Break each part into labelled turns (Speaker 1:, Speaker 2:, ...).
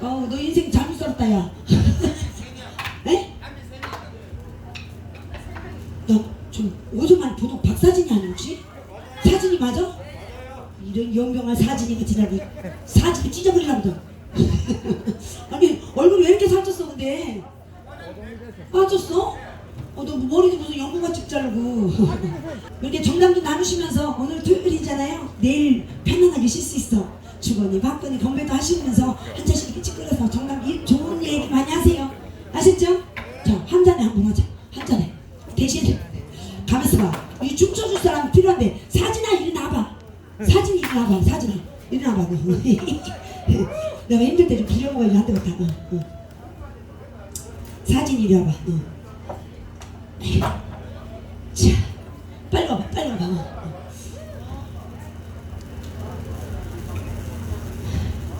Speaker 1: 어, 너 인생 살았다 야. 에? 너좀 오줌만 보도 박사진이 아니 혹시? 사진이 맞아? 이런 연병한 사진이 사진을 찢어버리려고 아니 얼굴이 왜 이렇게 살쪘어 근데 빠졌어? 어, 너 머리도 무슨 연구같이 자르고 이렇게 정담도 나누시면서 오늘 토요일이잖아요 내일 편안하게 쉴 수 있어 주거니 박거니 건배도 하시면서 한 잔씩 이렇게 찌그러서 정담 일 좋은 얘기 많이 하세요 아셨죠? 자 한 잔에 한 번 하자 한 잔에 대신 가만있어 봐이 춤춰줄 사람 필요한데 사진아 일어나봐 사진 일어나봐 사진아 일어나봐 너. 내가 힘들 때좀 부려먹어야지 한대 못하 어, 어. 사진 이리 와봐 어. 자, 빨리 와봐, 빨리 와봐. 어.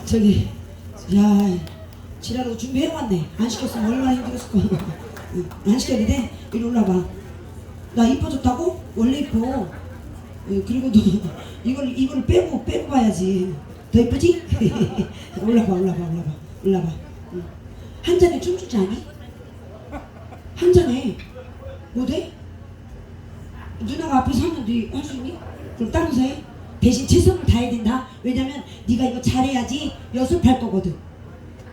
Speaker 1: 저기, 야, 지라고 준비해왔네. 안 시켰으면 얼마나 힘들었을 거야. 응, 안 시켰는데, 이리 올라봐. 나 이뻐졌다고? 원래 이뻐. 어, 그리고 너 이걸 이걸 빼고 빼고 봐야지. 더 이쁘지? 올라봐, 올라봐, 올라봐, 올라봐. 응. 한 잔에 춤추지 않니? 한 잔에 못해? 누나가 앞에서 하면 너할수 있니? 그럼 다른 서 해? 대신 최선을 다해야 된다. 왜냐면 네가 이거 잘해야지 연습할 거거든.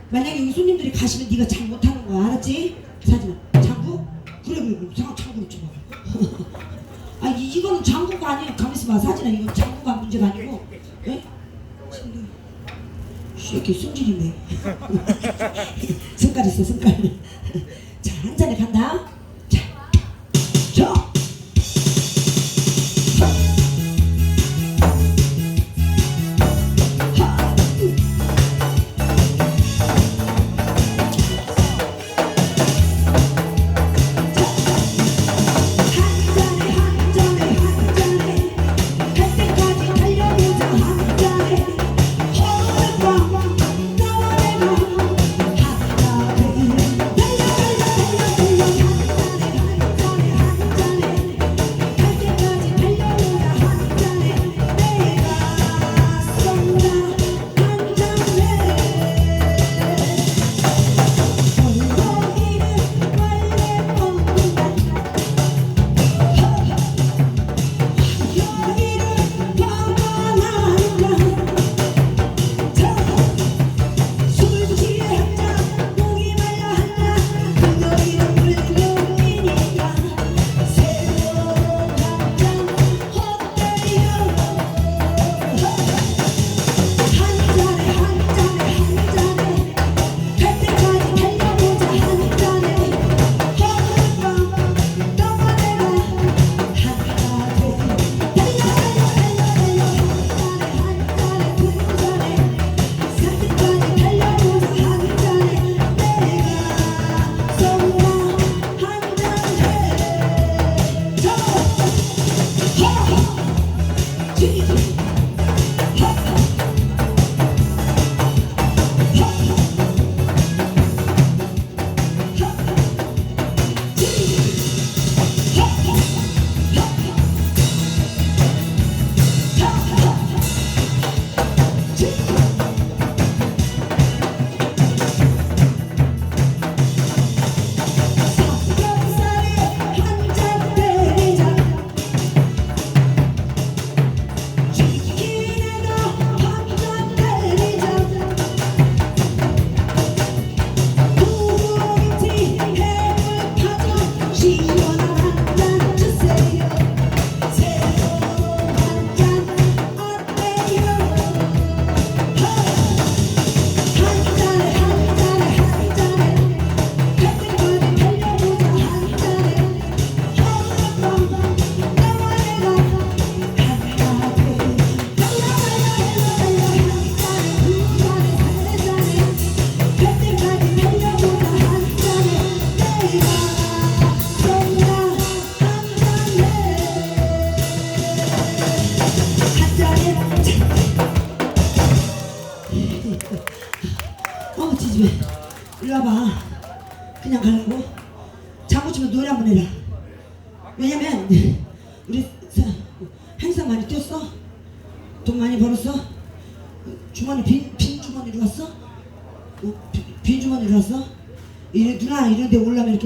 Speaker 1: 만약에 여기 손님들이 가시면 네가 잘 못하는 거야. 알았지? 사진아. 장구? 그래 그래 그래. 장, 장구를 좀 봐. 아 이, 이거는 장구가 아니야. 가만있어 봐. 사진아 이건 장구가 문제가 아니고. 예? 이렇게 승질이네. 손깔 있어 손깔.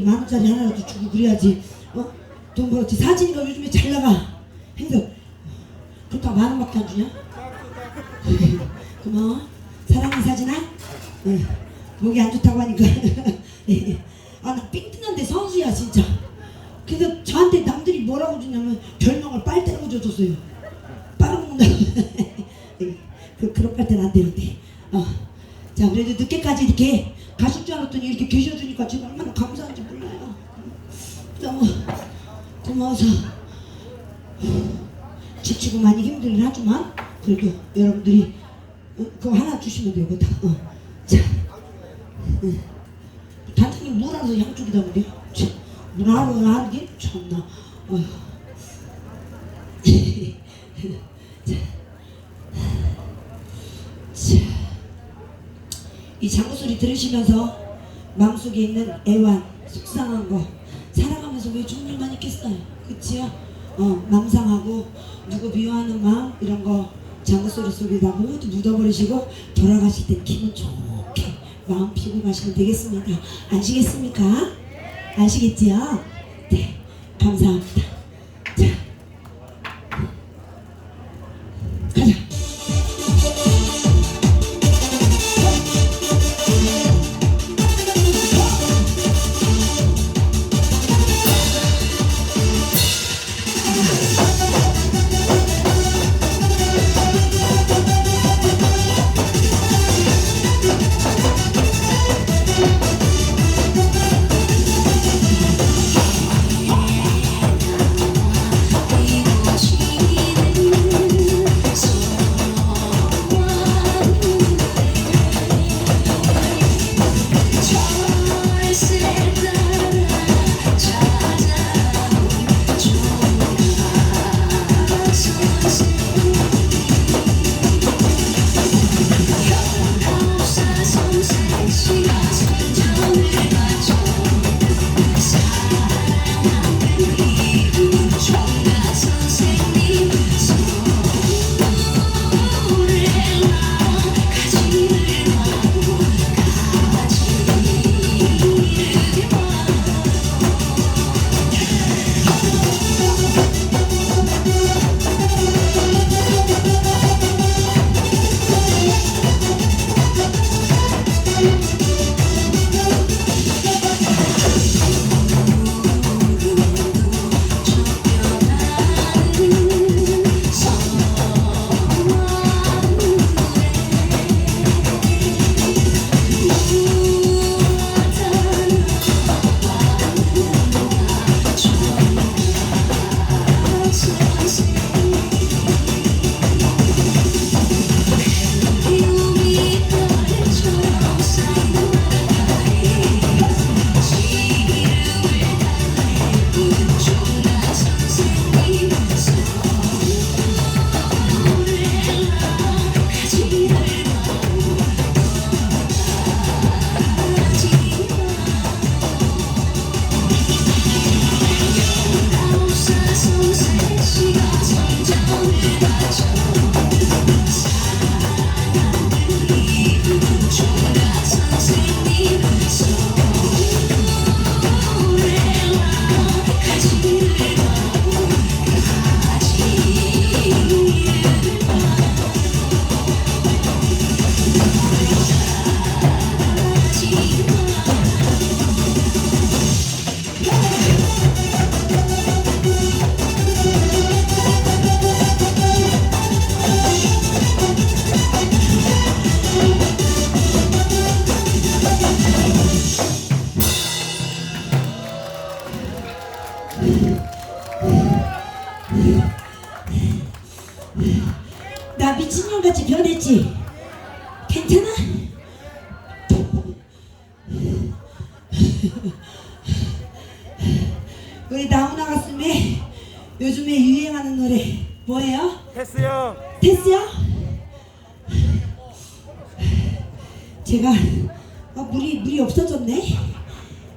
Speaker 2: 만 원짜리 하나라도 주고 그래야지. 어? 돈 벌었지. 사진이가 요즘에 잘 나가. 행사 그렇다고 만 원밖에 안 주냐? 고마워. 사랑해 사진아. 응. 목이 안 좋다고 하니까. 아나 삥 뜯는데 선수야 진짜. 그래서 저한테 남들이 뭐라고 주냐면 별명을 빨대라고 줘줬어요. 빨아먹는다고 그, 그런 빨대는 안 되는데 어. 자 그래도 늦게까지 이렇게 가실 줄 알았더니 이렇게 계셔주니까 제가 얼마나 감사한지 고마워서 지치고 많이 힘들긴 하지만 그래도 여러분들이 어, 그거 하나 주시면 되거든 어. 자. 응. 단장님 물 알아서 양쪽이다 그래 참, 물 알아 알긴 참나. 어휴. 자, 이 장구 소리 들으시면서 마음속에 있는 애환, 속상한 거 살아가면서 왜 죽을만 있겠어요? 그치요? 어, 망상하고 누구 미워하는 마음 이런 거 장구 소리 속에다 모두 묻어버리시고 돌아가실 때 기분 좋게 마음 피고 가시면 되겠습니다. 아시겠습니까? 아시겠지요? 네, 감사합니다. Thank you. 뭐예요?
Speaker 1: 테스 형
Speaker 2: 됐어요? 제가 아, 물이 물이 없어졌네.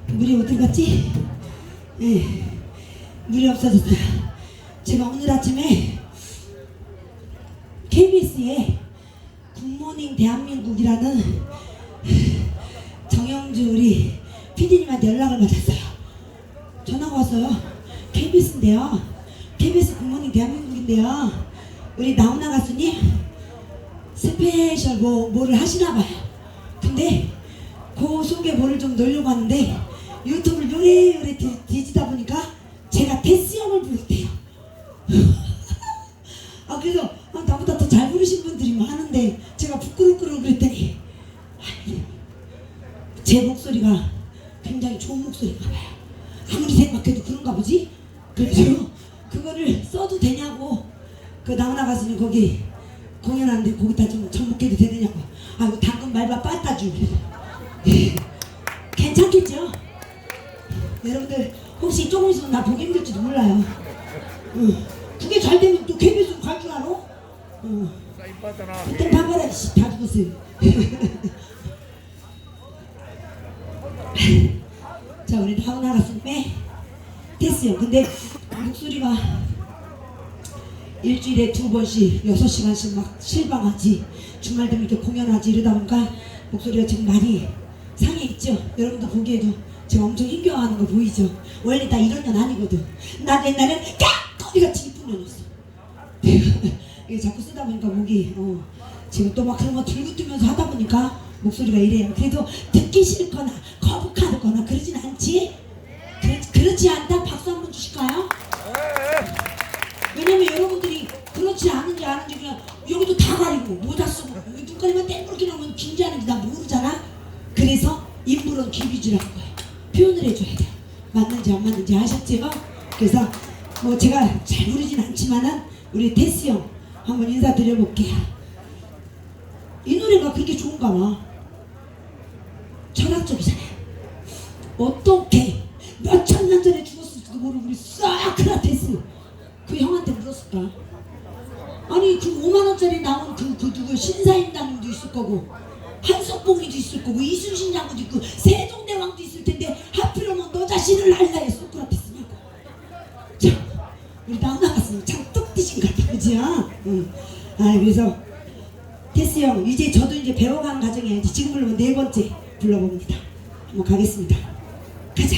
Speaker 1: 물이 어디 갔지? 예, 물이 없어졌어요. 제가 오늘 아침에 KBS에 굿모닝 대한민국이라는 정영주 우리 PD님한테 연락을 받았어요. 전화가 왔어요. KBS인데요. KBS 굿모닝 대한민국 인데요. 우리 나훈아 가수님 스페셜 뭐 뭐를 하시나 봐요. 근데 그 속에 뭐를 좀 넣으려고 하는데 유튜브를 요래요래 뒤, 뒤지다 보니까 제가 테스 형을 부를게요. 아 그래서 아, 나보다 더 잘 부르신 분들이 많은데 제가 부끄럽고 그랬더니 아니, 제 목소리가 굉장히 좋은 목소리인가 봐요. 아무리 생각해도 그런가 보지? 그래서 그때 봐봐라 씨, 다 죽었어요. 자 우리 나훈아 가수님의 됐어요. 근데 목소리가 일주일에 두 번씩 여섯 시간씩 막 실방하지. 주말 되면 이렇게 공연하지 이러다 보니까 목소리가 지금 많이 상해 있죠? 여러분도 보기에도 제가 엄청 힘겨워하는 거 보이죠? 원래 나 이런 년 아니거든. 나 옛날엔 깍거리같이 이쁜 년이었어 이게 자꾸 쓰다 보니까 목이 어, 지금 또막 그런 거 들고 뛰면서 하다 보니까 목소리가 이래요. 그래도 듣기 싫거나 거북하거나 그러진 않지? 그렇, 그렇 지 않다? 박수 한번 주실까요? 왜냐면 여러분들이 그렇지 않은지 아는지 그냥 여기도 다 가리고 모자 쓰고 눈가리만 땡그렇게 나오면 긴지 아닌지 나 모르잖아. 그래서 인물은 기비주라는 거예요. 표현을 해줘야 돼요 맞는지 안 맞는지 아셨죠? 그래서 뭐 제가 잘 부르진 않지만은 우리 테스 형 한번 인사드려볼게요 이 노래가 그렇게 좋은가 봐. 철학적이잖아요 어떻게 몇 천 년 전에 죽었을지도 모르고 우리 소크라테스. 그 형한테 물었을까? 아니 그 5만 원짜리 나온 그, 그 누구 신사임당도 있을 거고 한석봉이도 있을 거고 이순신 장군도 있고 세종대왕도 있을 텐데 하필이면 너 자신을 알라에 소 그지? 응. 아 그래서 테스 형 이제 저도 이제 배워가는 과정이에요 지금 부르면 네 번째 불러봅니다. 한번 가겠습니다. 가자